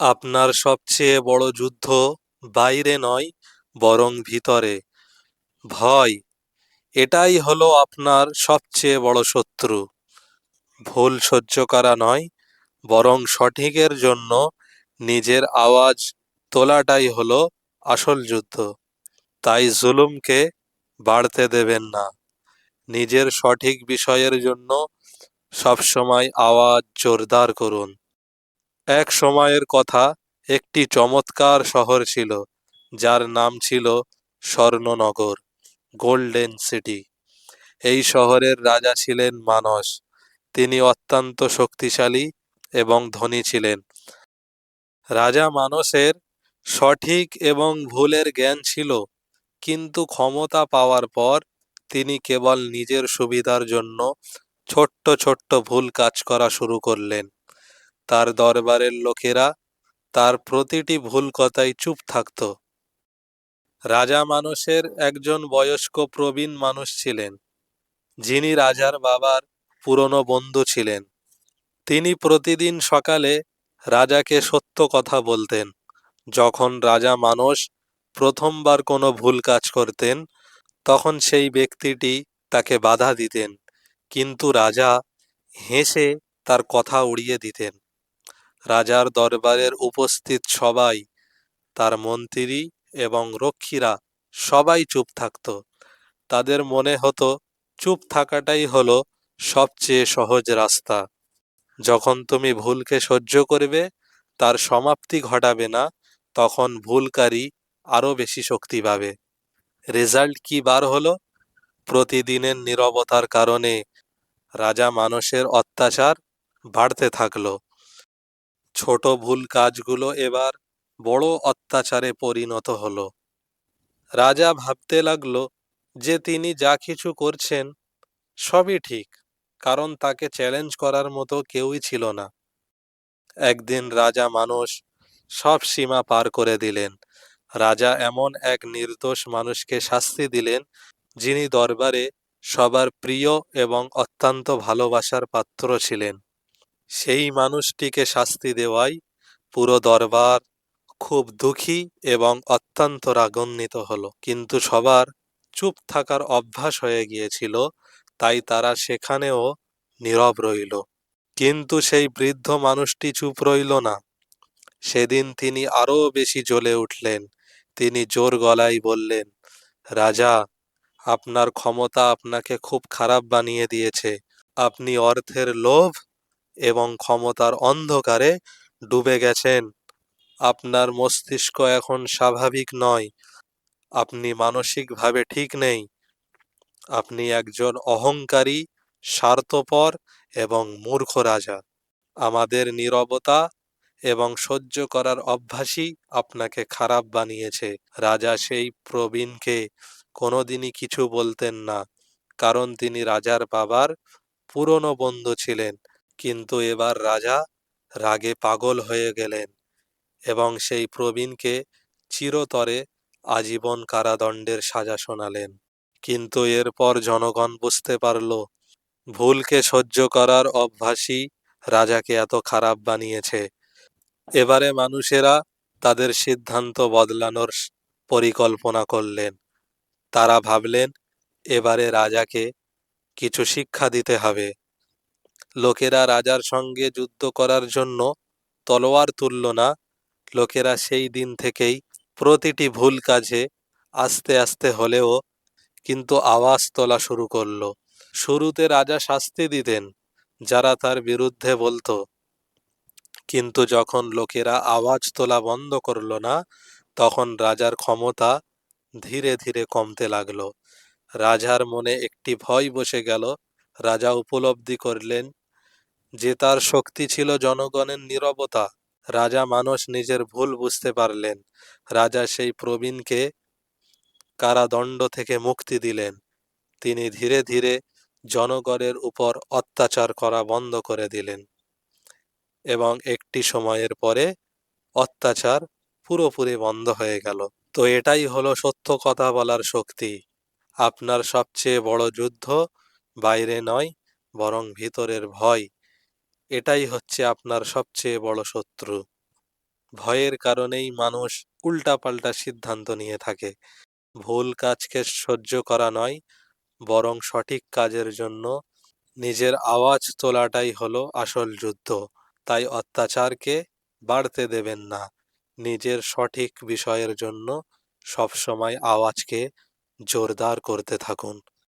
আপনার সবচেয়ে বড় যুদ্ধ বাইরে নয়, বরং ভিতরে। ভয়, এটাই হলো আপনার সবচেয়ে বড় শত্রু। ভুল সহ্য করা নয়, বরং সঠিকের জন্য নিজের আওয়াজ তোলাটাই হলো আসল যুদ্ধ। তাই জুলুমকে বাড়তে দেবেন না। নিজের সঠিক বিষয়ের জন্য সবসময় আওয়াজ জোরদার করুন। এক সময়ের কথা একটি চমৎকার শহর ছিল, যার নাম ছিল স্বর্ণনগর, গোল্ডেন সিটি। এই শহরের রাজা ছিলেন মানস। তিনি অত্যন্ত শক্তিশালী এবং ধনী ছিলেন। রাজা মানসের সঠিক এবং ভুলের জ্ঞান ছিল, কিন্তু ক্ষমতা পাওয়ার পর তিনি কেবল নিজের সুবিধার জন্য ছোট্ট ছোট্ট ভুল কাজ করা শুরু করলেন। তার দরবারের লোকেরা তার প্রতিটি ভুল কথাই চুপ থাকত। রাজা মানুষের একজন বয়স্ক প্রবীণ মানুষ ছিলেন, যিনি রাজার বাবার পুরনো বন্ধু ছিলেন। তিনি প্রতিদিন সকালে রাজাকে সত্য কথা বলতেন। যখন রাজা মানুষ প্রথমবার কোনো ভুল কাজ করতেন, তখন সেই ব্যক্তিটি তাকে বাধা দিতেন, কিন্তু রাজা হেসে তার কথা উড়িয়ে দিতেন। রাজার দরবারের উপস্থিত সবাই, তার মন্ত্রী এবং রক্ষীরা সবাই চুপ থাকত। তাদের মনে হতো, চুপ থাকাটাই হলো সবচেয়ে সহজ রাস্তা। যখন তুমি ভুলকে সহ্য করবে, তার সমাপ্তি ঘটাবে না, তখন ভুলকারী আরও বেশি শক্তি পাবে। রেজাল্ট কি বার হলো? প্রতিদিনের নীরবতার কারণে রাজা মানুষের অত্যাচার বাড়তে থাকল। ছোট ভুল কাজগুলো এবার বড় অত্যাচারে পরিণত হলো। রাজা ভাবতে লাগল যে তিনি যা কিছু করছেন সবই ঠিক, কারণ তাকে চ্যালেঞ্জ করার মতো কেউই ছিল না। একদিন রাজা মানুষ সব সীমা পার করে দিলেন। রাজা এমন এক নির্দোষ মানুষকে শাস্তি দিলেন, যিনি দরবারে সবার প্রিয় এবং অত্যন্ত ভালোবাসার পাত্র ছিলেন। সেই মানুষটিকে শাস্তি দেওয়ায় পুরো দরবার খুব দুঃখী এবং অত্যন্ত রাগান্বিত হলো। কিন্তু সবার চুপ থাকার অভ্যাস হয়ে গিয়েছিল, তাই তারা সেখানেও নীরব রইল। কিন্তু সেই বৃদ্ধ মানুষটি চুপ রইল না। সেদিন তিনি আরও বেশি জ্বলে উঠলেন। তিনি জোর গলায় বললেন, রাজা, আপনার ক্ষমতা আপনাকে খুব খারাপ বানিয়ে দিয়েছে। আপনি অর্থের লোভ এবং ক্ষমতার অন্ধকারে ডুবে গেছেন। আপনার মস্তিষ্ক এখন স্বাভাবিক নয়। আপনি মানসিকভাবে ঠিক নেই। আপনি একজন অহংকারী, স্বার্থপর এবং মূর্খ রাজা। আমাদের নীরবতা এবং সহ্য করার অভ্যাসই আপনাকে খারাপ বানিয়েছে। রাজা সেই প্রবীণকে কোনোদিনই কিছু বলতেন না, কারণ তিনি রাজার বাবার পুরনো বন্ধু ছিলেন। কিন্তু এবার রাজা রাগে পাগল হয়ে গেলেন এবং সেই প্রবীণকে চিরতরে আজীবন কারাদণ্ডের সাজা শোনালেন। কিন্তু এরপর জনগণ বুঝতে পারল, ভুলকে সহ্য করার অভ্যাসই রাজাকে এত খারাপ বানিয়েছে। এবারে মানুষেরা তাদের সিদ্ধান্ত বদলানোর পরিকল্পনা করলেন। তারা ভাবলেন, এবারে রাজাকে কিছু শিক্ষা দিতে হবে। লোকেরা রাজার সঙ্গে যুদ্ধ করার জন্য তলোয়ার তুলল না। লোকেরা সেই দিন থেকেই প্রতিটি ভুল কাজে আস্তে আস্তে হলেও কিন্তু আওয়াজ তোলা শুরু করল। শুরুতে রাজা শাস্তি দিতেন, যারা তার বিরুদ্ধে বলতো। কিন্তু যখন লোকেরা আওয়াজ তোলা বন্ধ করল না, তখন রাজার ক্ষমতা ধীরে ধীরে কমতে লাগল। রাজার মনে একটি ভয় বসে গেল। রাজা উপলব্ধি করলেন যে তার শক্তি ছিল জনগণের নীরবতা, রাজা মানুষ নিজের ভুল বুঝতে পারলেন। রাজা সেই প্রবীণকে কারাদণ্ড থেকে মুক্তি দিলেন। তিনি ধীরে ধীরে জনগণের উপর অত্যাচার করা বন্ধ করে দিলেন এবং একটি সময়ের পরে অত্যাচার পুরোপুরি বন্ধ হয়ে গেল। তো এটাই হলো সত্য কথা বলার শক্তি। আপনার সবচেয়ে বড় যুদ্ধ বাইরে নয়, বরং ভিতরের ভয়। এটাই হচ্ছে আপনার সবচেয়ে বড় শত্রু। ভয়ের কারণেই মানুষ উল্টাপাল্টা সিদ্ধান্ত নিয়ে থাকে। ভুল কাজকে সহ্য করা নয়, বরং সঠিক কাজের জন্য নিজের আওয়াজ তোলাটাই হলো আসল যুদ্ধ। তাই অত্যাচারকে বাড়তে দেবেন না। নিজের সঠিক বিষয়ের জন্য সবসময় আওয়াজকে জোরদার করতে থাকুন।